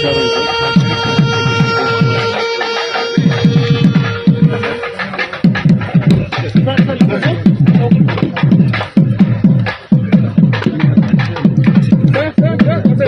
Yeah, yeah, yeah.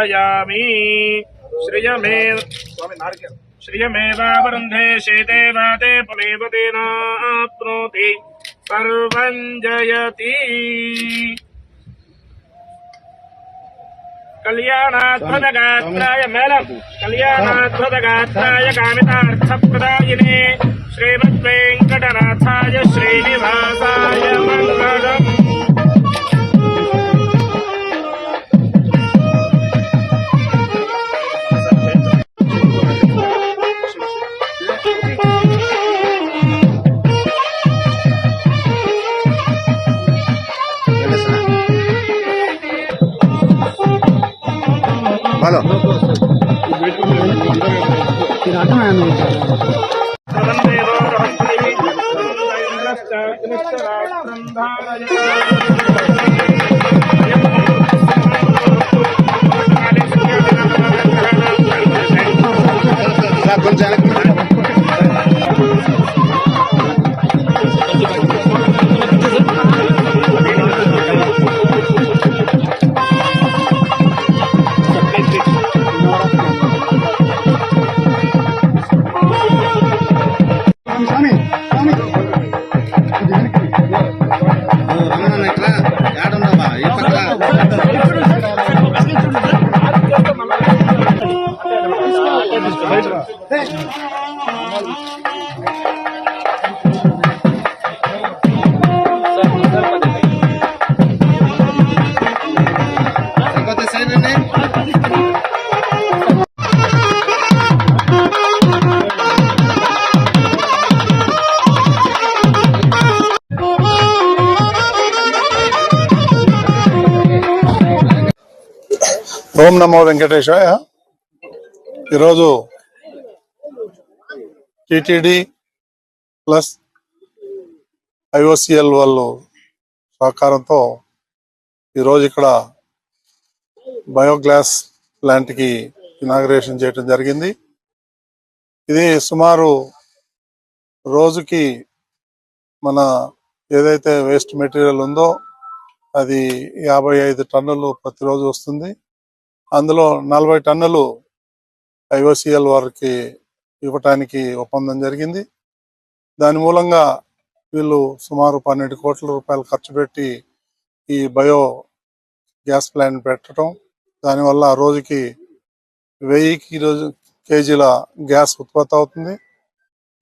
ध्यायामि। श्रियमेव श्रियमेवावरुन्धे शेते वाते पुमेव तेन आप्नोति। जयति। कामितार्थप्रदायिने। श्रीमद्वेङ्कटनाथाय श्रीनिवासाय मङ्गलम् హలో. కొంచెం ఓం నమో వెంకటేశాయ ఈరోజు టిటిడి ప్లస్ ఐఓసిఎల్ వాళ్ళు సహకారంతో ఈరోజు ఇక్కడ బయోగ్లాస్ ప్లాంట్కి ఇనాగ్రేషన్ చేయడం జరిగింది. ఇది సుమారు రోజుకి మన ఏదైతే వేస్ట్ మెటీరియల్ ఉందో అది యాభై ఐదు టన్నులు ప్రతిరోజు వస్తుంది. అందులో నలభై టన్నులు ఐఓసిఎల్ వారికి ఇవ్వటానికి ఒప్పందం జరిగింది. దాని మూలంగా వీళ్ళు సుమారు పన్నెండు కోట్ల రూపాయలు ఖర్చు పెట్టి ఈ బయో గ్యాస్ ప్లాంట్ పెట్టడం. దానివల్ల రోజుకి వెయ్యి రోజు కేజీల గ్యాస్ ఉత్పత్తి అవుతుంది.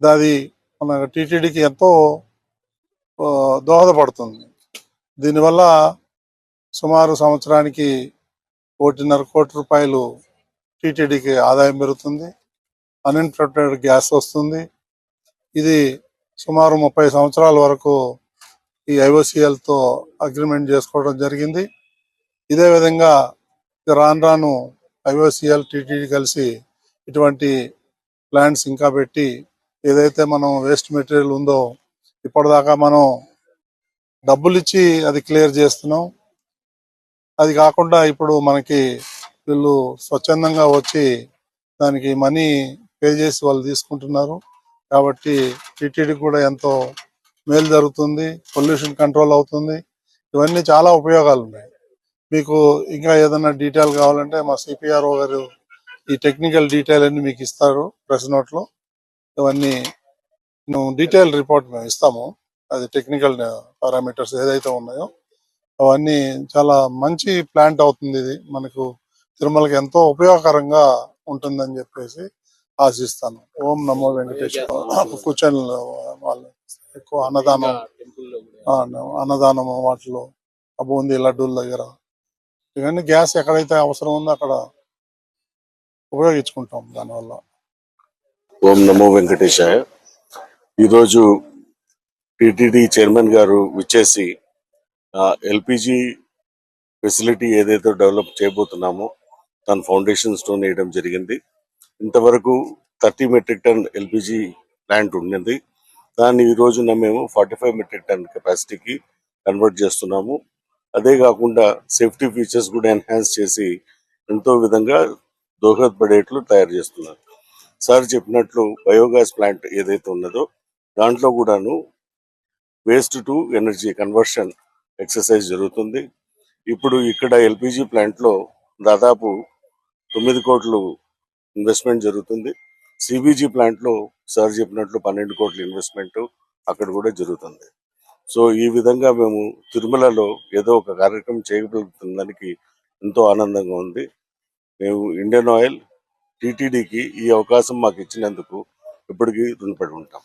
అది మన టీటీడీకి ఎంతో దోహదపడుతుంది. దీనివల్ల సుమారు సంవత్సరానికి ఒకటిన్నర కోటి రూపాయలు టీటీడీకి ఆదాయం పెరుగుతుంది అన్ఇన్ఫెక్టెడ్ గ్యాస్ వస్తుంది. ఇది సుమారు ముప్పై సంవత్సరాల వరకు ఈ IOCL తో అగ్రిమెంట్ చేసుకోవడం జరిగింది. ఇదే విధంగా రాను రాను ఐఓసిఎల్ టీటీడీ కలిసి ఇటువంటి ప్లాంట్స్ ఇంకా పెట్టి ఏదైతే మనం వేస్ట్ మెటీరియల్ ఉందో ఇప్పటిదాకా మనం డబ్బులు ఇచ్చి అది క్లియర్ చేస్తున్నాం. అది కాకుండా ఇప్పుడు మనకి వీళ్ళు స్వచ్ఛందంగా వచ్చి దానికి మనీ పే చేసి వాళ్ళు తీసుకుంటున్నారు. కాబట్టి టీటీడీ కూడా ఎంతో మేలు జరుగుతుంది పొల్యూషన్ కంట్రోల్ అవుతుంది. ఇవన్నీ చాలా ఉపయోగాలు ఉన్నాయి. మీకు ఇంకా ఏదైనా డీటెయిల్ కావాలంటే మా సిపిఆర్ఓ గారు ఈ టెక్నికల్ డీటెయిల్ అన్ని మీకు ఇస్తారు ప్రెస్ నోట్లో ఇవన్నీ డీటెయిల్ రిపోర్ట్ మేము ఇస్తాము. అది టెక్నికల్ పారామీటర్స్ ఏదైతే ఉన్నాయో అవన్నీ చాలా మంచి ప్లాంట్ అవుతుంది ఇది. మనకు తిరుమలకి ఎంతో ఉపయోగకరంగా ఉంటుందని చెప్పేసి ఆశిస్తాను. ఓం నమో వెంకటేశ్వర కూర్చొని వాళ్ళు ఎక్కువ అన్నదానం ఆ, అన్నదానం వాటిలో బూందీ లడ్డూల దగ్గర. ఇవన్నీ గ్యాస్ ఎక్కడైతే అవసరం ఉందో అక్కడ ఉపయోగించుకుంటాం దానివల్ల. ఓం నమో వెంకటేశాయ. ఈరోజు టిటిడి చైర్మన్ గారు విచ్చేసి ఎల్పిజి ఫెసిలిటీ ఏదైతే డెవలప్ చేయబోతున్నామో దాని ఫౌండేషన్ స్టోన్ వేయడం జరిగింది. ఇంతవరకు thirty metric ton LPG plant ఉండింది. దాన్ని ఈ రోజున మేము ఫార్టీ ఫైవ్ మెట్రిక్ టన్ కెపాసిటీకి కన్వర్ట్ చేస్తున్నాము. అదే కాకుండా సేఫ్టీ ఫీచర్స్ కూడా ఎన్హాన్స్ చేసి ఎంతో విధంగా దోహదపడేట్లు తయారు చేస్తున్నారు. సార్ చెప్పినట్లు బయోగ్యాస్ ప్లాంట్ ఏదైతే ఉన్నదో దాంట్లో కూడాను waste to energy conversion exercise జరుగుతుంది. ఇప్పుడు ఇక్కడ ఎల్పిజి ప్లాంట్లో దాదాపు తొమ్మిది కోట్లు ఇన్వెస్ట్మెంట్ జరుగుతుంది. సిబిజీ ప్లాంట్లో సార్ చెప్పినట్లు పన్నెండు కోట్ల ఇన్వెస్ట్మెంట్ అక్కడ కూడా జరుగుతుంది. సో ఈ విధంగా మేము తిరుమలలో ఏదో ఒక కార్యక్రమం చేయగలుగుతుందానికి ఎంతో ఆనందంగా ఉంది. మేము ఇండియన్ ఆయిల్ టీటీడీకి ఈ అవకాశం మాకు ఇచ్చినందుకు ఇప్పటికీ రుణపడి ఉంటాం.